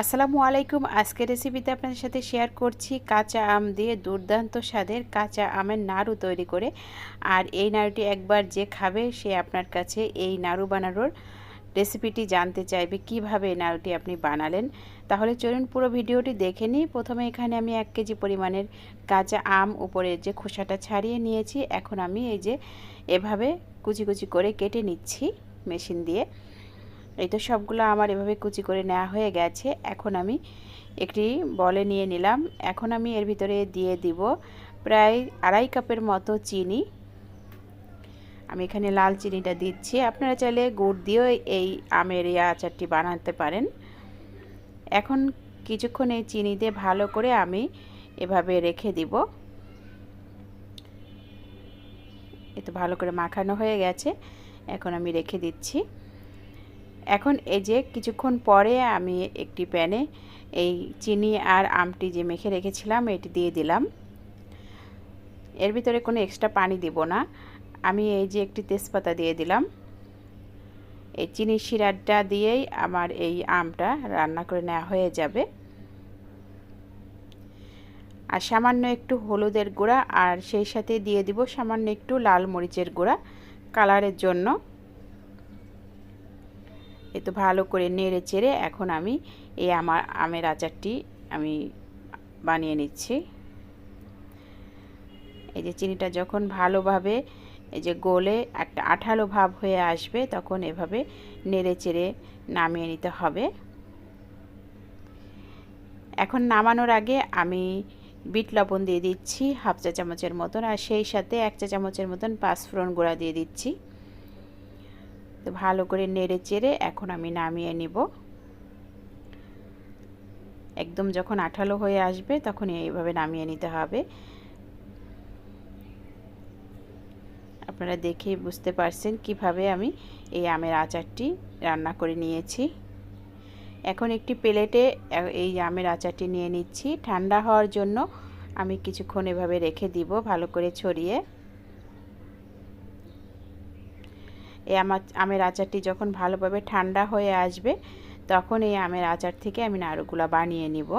আসসালামু আলাইকুম। আজকের রেসিপিতে আপনাদের সাথে শেয়ার করছি কাঁচা আম দিয়ে দুর্দান্ত স্বাদের কাঁচা আমের নাড়ু তৈরি করে। আর এই নাড়ুটি একবার যে খাবে সে আপনার কাছে এই নাড়ু বানানোর রেসিপিটি জানতে চাইবে কীভাবে এই নাড়ুটি আপনি বানালেন। তাহলে চলুন পুরো ভিডিওটি দেখে নিই। প্রথমে এখানে আমি এক কেজি পরিমাণের কাঁচা আম, উপরে যে খোসাটা ছাড়িয়ে নিয়েছি, এখন আমি এই যে এভাবে কুচি কুচি করে কেটে নিচ্ছি মেশিন দিয়ে। এই তো সবগুলো আমার এভাবে কুচি করে নেওয়া হয়ে গেছে। এখন আমি একটি বলে নিয়ে নিলাম। এখন আমি এর ভিতরে দিয়ে দিব প্রায় আড়াই কাপের মতো চিনি। আমি এখানে লাল চিনিটা দিচ্ছি। আপনারা চাইলে গুড় দিয়েও এই আমের এই আচারটি বানাতে পারেন। এখন কিছুক্ষণ এই চিনি দিয়ে ভালো করে আমি এভাবে রেখে দিব। এ তো ভালো করে মাখানো হয়ে গেছে। এখন আমি রেখে দিচ্ছি। এখন এই যে কিছুক্ষণ পরে আমি একটি প্যানে এই চিনি আর আমটি যে মেখে রেখেছিলাম, এটি দিয়ে দিলাম। এর ভিতরে কোনো এক্সট্রা পানি দিব না। আমি এই যে একটি তেজপাতা দিয়ে দিলাম। এই চিনি শিরাটা দিয়েই আমার এই আমটা রান্না করে নেওয়া হয়ে যাবে। আর সামান্য একটু হলুদের গুঁড়া, আর সেই সাথে দিয়ে দিব সামান্য একটু লাল মরিচের গুঁড়া, কালারের জন্য। এ তো ভালো করে নেড়ে চেড়ে এখন আমি এই আমার আমের আচারটি আমি বানিয়ে নিচ্ছি। এই যে চিনিটা যখন ভালোভাবে এই যে গোলে একটা আঠালো ভাব হয়ে আসবে তখন এভাবে নেড়ে চেড়ে নামিয়ে নিতে হবে। এখন নামানোর আগে আমি বিট লবণ দিয়ে দিচ্ছি, হাফ চা চামচের মতন, আর সেই সাথে এক চা চামচের মতন পাঁচফোড়ন গুঁড়া দিয়ে দিচ্ছি। তো ভালো করে নেড়ে চেড়ে এখন আমি নামিয়ে নিব। একদম যখন আঠালো হয়ে আসবে তখন এইভাবে নামিয়ে নিতে হবে। আপনারা দেখেই বুঝতে পারছেন কীভাবে আমি এই আমের আচারটি রান্না করে নিয়েছি। এখন একটি প্লেটে এই আমের আচারটি নিয়ে নিচ্ছি। ঠান্ডা হওয়ার জন্য আমি কিছুক্ষণ এভাবে রেখে দিব ভালো করে ছড়িয়ে। আমার, আমের আচারটি যখন ভালোভাবে ঠান্ডা হয়ে আসবে, তখন এই আমের আচার থেকে আমি নাড়ুগুলা বানিয়ে নিব।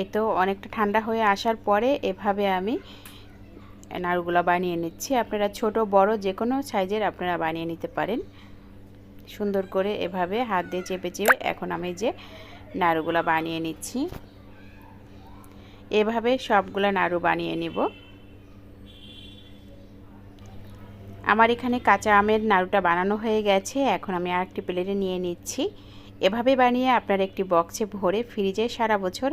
এ তো অনেকটা ঠান্ডা হয়ে আসার পরে এভাবে আমি নাড়ুগুলা বানিয়ে নিচ্ছি। আপনারা ছোট, বড় যে কোনো সাইজের আপনারা বানিয়ে নিতে পারেন। সুন্দর করে এভাবে হাত দিয়ে চেপে চেপে এখন আমি যে নাড়ুগুলা বানিয়ে নিচ্ছি, এভাবে সবগুলা নাড়ু বানিয়ে নিব। আমার এখানে কাঁচা আমের নাড়ুটা বানানো হয়ে গেছে, এখন আমি আরেকটি প্লেটে নিয়ে নিচ্ছি। এভাবে বানিয়ে আপনার একটি বক্সে ভরে ফ্রিজে সারা বছর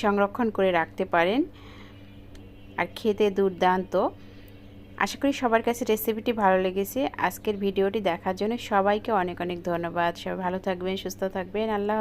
সংরক্ষণ করে রাখতে পারেন। আর খেতে দুর্দান্ত। আশা করি সবার কাছে রেসিপিটি ভালো লেগেছে। আজকের ভিডিওটি দেখার জন্য সবাইকে অনেক অনেক ধন্যবাদ। সবাই ভালো থাকবেন, সুস্থ থাকবেন। আল্লাহ